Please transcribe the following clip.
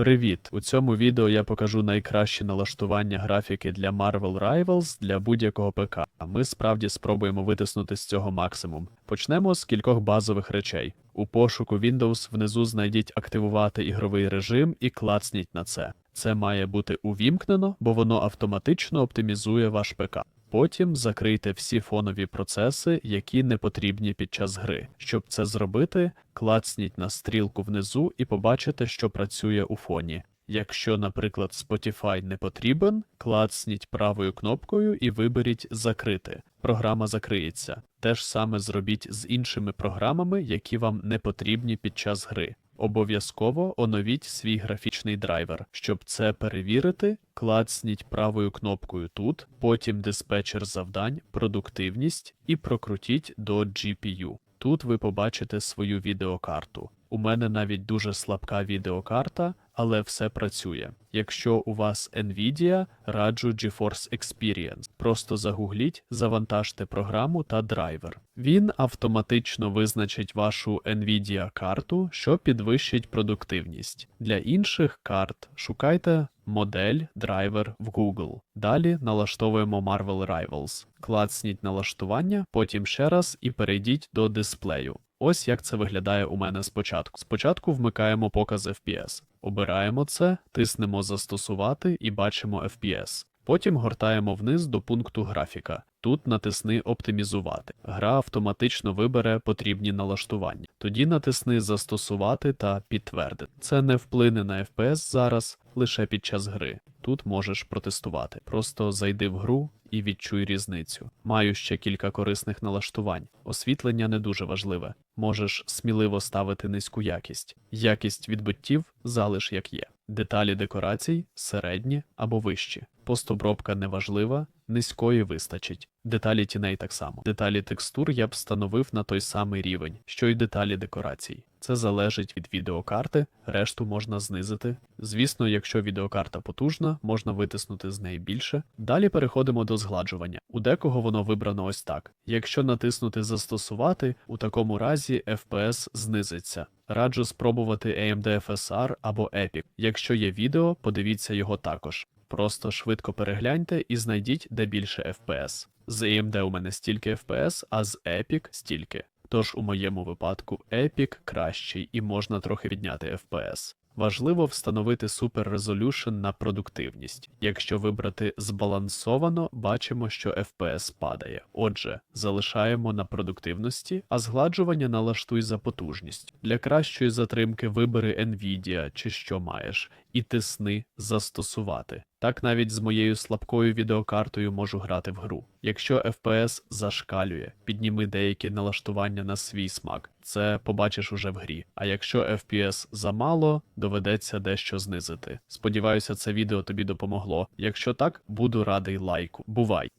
Привіт! У цьому відео я покажу найкращі налаштування графіки для Marvel Rivals для будь-якого ПК. А ми справді спробуємо витиснути з цього максимум. Почнемо з кількох базових речей. У пошуку Windows внизу знайдіть активувати ігровий режим і клацніть на це. Це має бути увімкнено, бо воно автоматично оптимізує ваш ПК. Потім закрийте всі фонові процеси, які не потрібні під час гри. Щоб це зробити, клацніть на стрілку внизу і побачите, що працює у фоні. Якщо, наприклад, Spotify не потрібен, клацніть правою кнопкою і виберіть Закрити. Програма закриється. Те ж саме зробіть з іншими програмами, які вам не потрібні під час гри. Обов'язково оновіть свій графічний драйвер. Щоб це перевірити, клацніть правою кнопкою тут, потім диспетчер завдань, продуктивність і прокрутіть до GPU. Тут ви побачите свою відеокарту. У мене навіть дуже слабка відеокарта, але все працює. Якщо у вас Nvidia, раджу GeForce Experience. Просто загугліть, завантажте програму та драйвер. Він автоматично визначить вашу Nvidia карту, що підвищить продуктивність. Для інших карт шукайте модель, драйвер в Google. Далі налаштовуємо Marvel Rivals. Клацніть налаштування, потім ще раз і перейдіть до дисплею. Ось як це виглядає у мене спочатку. Спочатку вмикаємо показ FPS. Обираємо це, тиснемо Застосувати і бачимо FPS. Потім гортаємо вниз до пункту графіка. Тут натисни Оптимізувати. Гра автоматично вибере потрібні налаштування. Тоді натисни Застосувати та Підтвердити. Це не вплине на FPS зараз, лише під час гри. Тут можеш протестувати. Просто зайди в гру і відчуй різницю. Маю ще кілька корисних налаштувань. Освітлення не дуже важливе. Можеш сміливо ставити низьку якість. Якість відбиттів залиш як є. Деталі декорацій середні або вищі. Постобробка неважлива, низької вистачить. Деталі тіней так само. Деталі текстур я б встановив на той самий рівень, що й деталі декорацій. Це залежить від відеокарти, решту можна знизити. Звісно, якщо відеокарта потужна, можна витиснути з неї більше. Далі переходимо до згладжування. У декого воно вибрано ось так. Якщо натиснути Застосувати, у такому разі FPS знизиться. Раджу спробувати AMD FSR або Epic. Якщо є відео, подивіться його також. Просто швидко перегляньте і знайдіть де більше FPS. З AMD у мене стільки FPS, а з Epic стільки. Тож у моєму випадку Epic кращий і можна трохи відняти FPS. Важливо встановити Resolution на продуктивність. Якщо вибрати збалансовано, бачимо, що FPS падає. Отже, залишаємо на продуктивності, а згладжування налаштуй за потужність. Для кращої затримки вибери Nvidia чи що маєш, і тисни Застосувати. Так навіть з моєю слабкою відеокартою можу грати в гру. Якщо FPS зашкалює, підніми деякі налаштування на свій смак. Це побачиш уже в грі. А якщо FPS замало, доведеться дещо знизити. Сподіваюся, це відео тобі допомогло. Якщо так, буду радий лайку. Бувай!